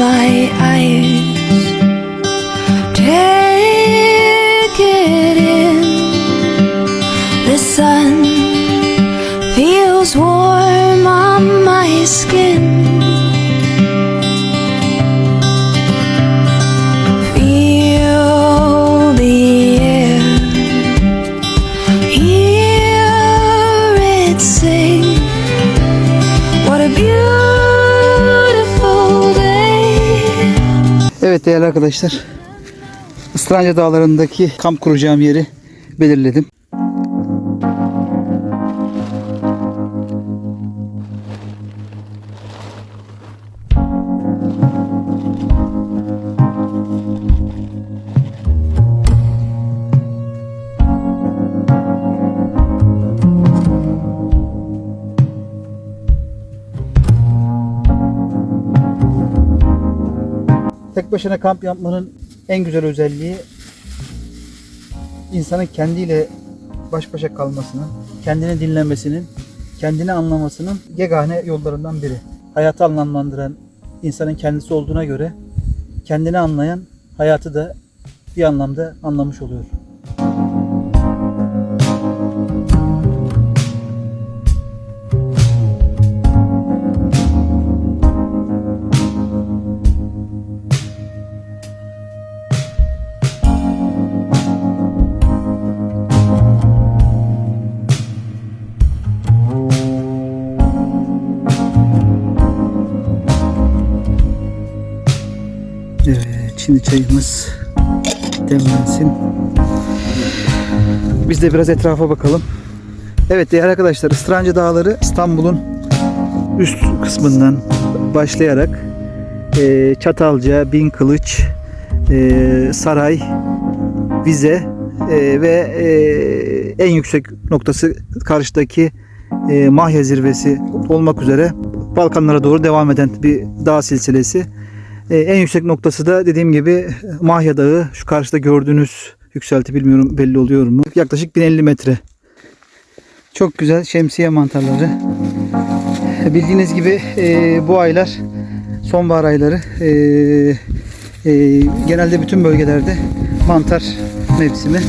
my eyes. Take it in. The sun feels warm on my skin. Evet değerli arkadaşlar. Islanca Dağları'ndaki kamp kuracağım yeri belirledim. Tek başına kamp yapmanın en güzel özelliği insanın kendiyle baş başa kalmasının, kendini dinlemesinin, kendini anlamasının yegane yollarından biri. Hayatı anlamlandıran insanın kendisi olduğuna göre kendini anlayan hayatı da bir anlamda anlamış oluyor. Şimdi çayımız demlensin. Biz de biraz etrafa bakalım. Evet değerli arkadaşlar, Istırancı Dağları İstanbul'un üst kısmından başlayarak e, Çatalca, Bin Kılıç, e, Saray, Vize e, ve e, en yüksek noktası karşıdaki e, Mahya Zirvesi olmak üzere Balkanlara doğru devam eden bir dağ silsilesi. E, en yüksek noktası da dediğim gibi Mahya Dağı. Şu karşıda gördüğünüz yükselti bilmiyorum belli oluyor mu? Yaklaşık 1050 metre. Çok güzel şemsiye mantarları. Bildiğiniz gibi e, bu aylar sonbahar ayları e, e, genelde bütün bölgelerde mantar mevsimi.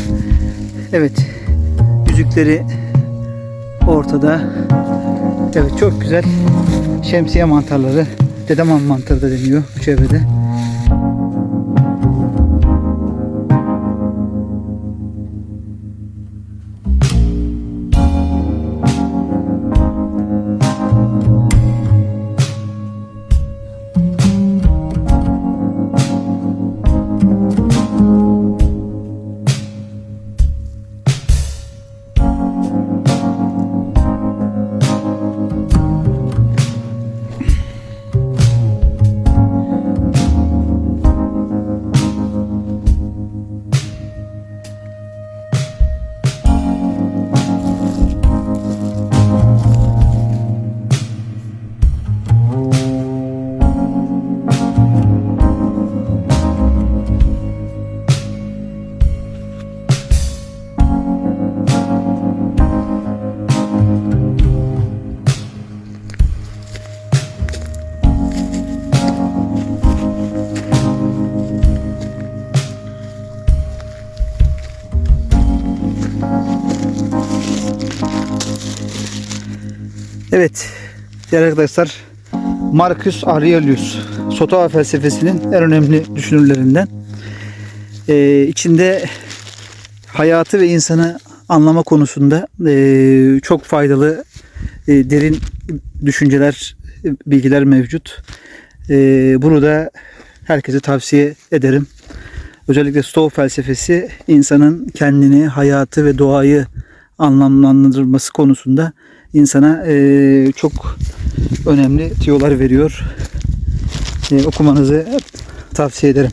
Evet. Yüzükleri ortada. Evet çok güzel şemsiye mantarları. Dedeman mantarı da deniyor bu çevrede. Evet değerli arkadaşlar Marcus Aurelius Stoa felsefesinin en önemli düşünürlerinden. Ee, içinde hayatı ve insanı anlama konusunda ee, çok faydalı ee, derin düşünceler, bilgiler mevcut. Ee, bunu da herkese tavsiye ederim. Özellikle Stoa felsefesi insanın kendini, hayatı ve doğayı anlamlandırması konusunda insana eee, çok önemli tiyolar veriyor. Eee, okumanızı tavsiye ederim.